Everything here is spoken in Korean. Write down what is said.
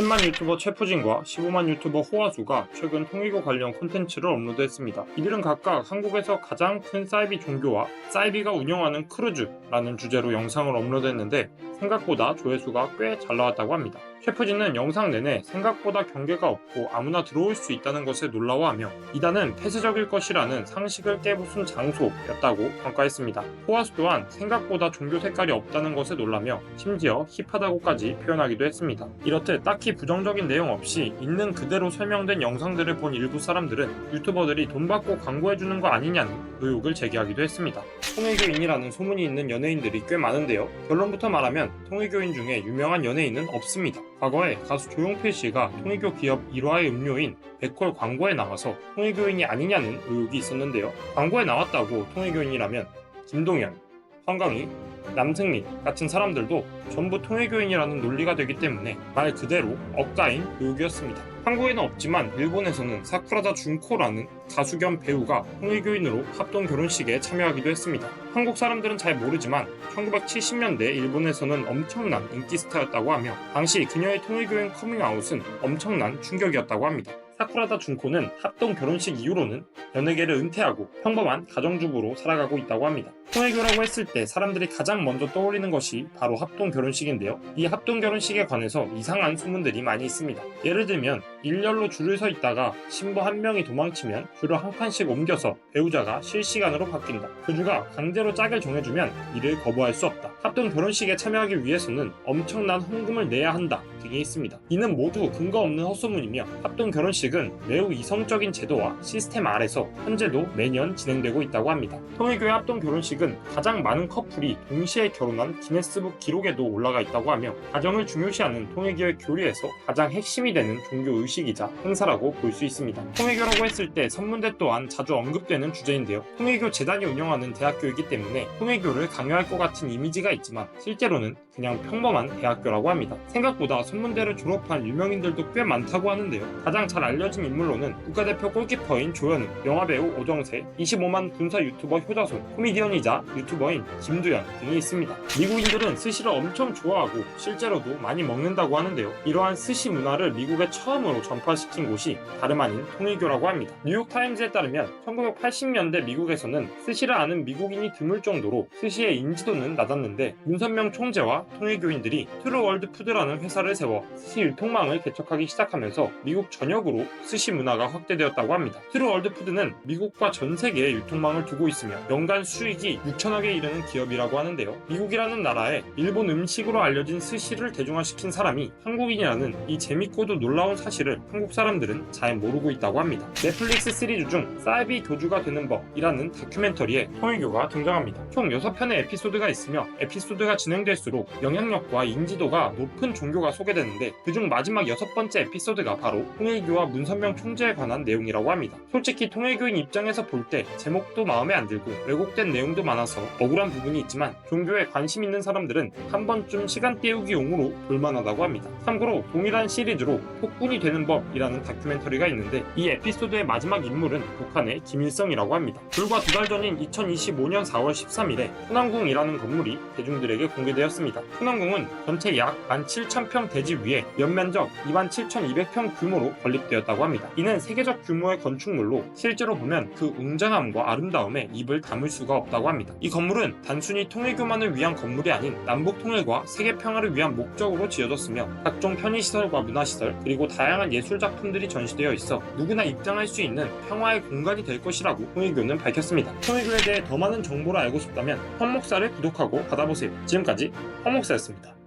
10만 유튜버 최푸진과 15만 유튜버 호화수가 최근 통일교 관련 콘텐츠를 업로드했습니다. 이들은 각각 한국에서 가장 큰 사이비 종교와 사이비가 운영하는 크루즈라는 주제로 영상을 업로드했는데 생각보다 조회수가 꽤 잘 나왔다고 합니다. 셰프진은 영상 내내 생각보다 경계가 없고 아무나 들어올 수 있다는 것에 놀라워하며 이단은 폐쇄적일 것이라는 상식을 깨부순 장소였다고 평가했습니다. 호화수 또한 생각보다 종교 색깔이 없다는 것에 놀라며 심지어 힙하다고까지 표현하기도 했습니다. 이렇듯 딱히 부정적인 내용 없이 있는 그대로 설명된 영상들을 본 일부 사람들은 유튜버들이 돈 받고 광고해주는 거 아니냐는 의혹을 제기하기도 했습니다. 통일교인이라는 소문이 있는 연예인들이 꽤 많은데요. 결론부터 말하면 통일교인 중에 유명한 연예인은 없습니다. 과거에 가수 조용필 씨가 통일교 기업 일화의 음료인 백콜 광고에 나와서 통일교인이 아니냐는 의혹이 있었는데요. 광고에 나왔다고 통일교인이라면 김동연, 황강희, 남승민 같은 사람들도 전부 통일교인이라는 논리가 되기 때문에 말 그대로 억가인 의혹이었습니다. 한국에는 없지만 일본에서는 사쿠라다 준코라는 가수 겸 배우가 통일교인으로 합동 결혼식에 참여하기도 했습니다. 한국 사람들은 잘 모르지만 1970년대 일본에서는 엄청난 인기 스타였다고 하며 당시 그녀의 통일교인 커밍아웃은 엄청난 충격이었다고 합니다. 사쿠라다 준코는 합동 결혼식 이후로는 연예계를 은퇴하고 평범한 가정주부로 살아가고 있다고 합니다. 통일교라고 했을 때 사람들이 가장 먼저 떠올리는 것이 바로 합동 결혼식인데요. 이 합동 결혼식에 관해서 이상한 소문들이 많이 있습니다. 예를 들면 일렬로 줄을 서 있다가 신부 한 명이 도망치면 줄을 한 칸씩 옮겨서 배우자가 실시간으로 바뀐다. 교주가 강제로 짝을 정해주면 이를 거부할 수 없다. 합동 결혼식에 참여하기 위해서는 엄청난 헌금을 내야 한다 등이 있습니다. 이는 모두 근거 없는 헛소문이며 합동 결혼식은 매우 이성적인 제도와 시스템 아래서 현재도 매년 진행되고 있다고 합니다. 통일교회 합동 결혼식은 가장 많은 커플이 동시에 결혼한 기네스북 기록에도 올라가 있다고 하며 가정을 중요시하는 통일교회 교리에서 가장 핵심이 되는 종교 의식 이자 행사라고 볼 수 있습니다. 통일교라고 했을 때 선문대 또한 자주 언급되는 주제인데요. 통일교 재단이 운영하는 대학교이기 때문에 통일교를 강요할 것 같은 이미지가 있지만 실제로는 그냥 평범한 대학교라고 합니다. 생각보다 선문대를 졸업한 유명인들도 꽤 많다고 하는데요. 가장 잘 알려진 인물로는 국가대표 골키퍼인 조현우, 영화배우 오정세, 25만 군사 유튜버 효자손, 코미디언이자 유튜버인 김두현 등이 있습니다. 미국인들은 스시를 엄청 좋아하고 실제로도 많이 먹는다고 하는데요. 이러한 스시 문화를 미국에 처음으로 전파시킨 곳이 다름 아닌 통일교라고 합니다. 뉴욕타임즈에 따르면 1980년대 미국에서는 스시를 아는 미국인이 드물 정도로 스시의 인지도는 낮았는데 윤선명 총재와 통일교인들이 트루월드 푸드라는 회사를 세워 스시 유통망을 개척하기 시작하면서 미국 전역으로 스시 문화가 확대되었다고 합니다. 트루월드 푸드는 미국과 전 세계에 유통망을 두고 있으며 연간 수익이 6천억에 이르는 기업이라고 하는데요. 미국이라는 나라에 일본 음식으로 알려진 스시를 대중화시킨 사람이 한국인이라는 이 재밌고도 놀라운 사실을 한국 사람들은 잘 모르고 있다고 합니다. 넷플릭스 시리즈 중 사이비 교주가 되는 법이라는 다큐멘터리에 통일교가 등장합니다. 총 6편의 에피소드가 있으며 에피소드가 진행될수록 영향력과 인지도가 높은 종교가 소개되는데 그중 마지막 여섯 번째 에피소드가 바로 통일교와 문선명 총재에 관한 내용이라고 합니다. 솔직히 통일교인 입장에서 볼 때 제목도 마음에 안 들고 왜곡된 내용도 많아서 억울한 부분이 있지만 종교에 관심 있는 사람들은 한 번쯤 시간 때우기용으로 볼만하다고 합니다. 참고로 동일한 시리즈로 폭군이 되는 법이라는 다큐멘터리가 있는데 이 에피소드의 마지막 인물은 북한의 김일성이라고 합니다. 불과 두 달 전인 2025년 4월 13일에 funam궁이라는 건물이 대중들에게 공개되었습니다. Funam궁은 전체 약 17,000평 대지 위에 연면적 27,200평 규모로 건립되었다고 합니다. 이는 세계적 규모의 건축물로 실제로 보면 그 웅장함과 아름다움에 입을 담을 수가 없다고 합니다. 이 건물은 단순히 통일교만을 위한 건물이 아닌 남북 통일과 세계 평화를 위한 목적으로 지어졌으며 각종 편의시설과 문화시설 그리고 다양한 예술 작품들이 전시되어 있어 누구나 입장할 수 있는 평화의 공간이 될 것이라고 통일교는 밝혔습니다. 통일교에 대해 더 많은 정보를 알고 싶다면 헌목사를 구독하고 받아보세요. 지금까지 헌 목사였습니다.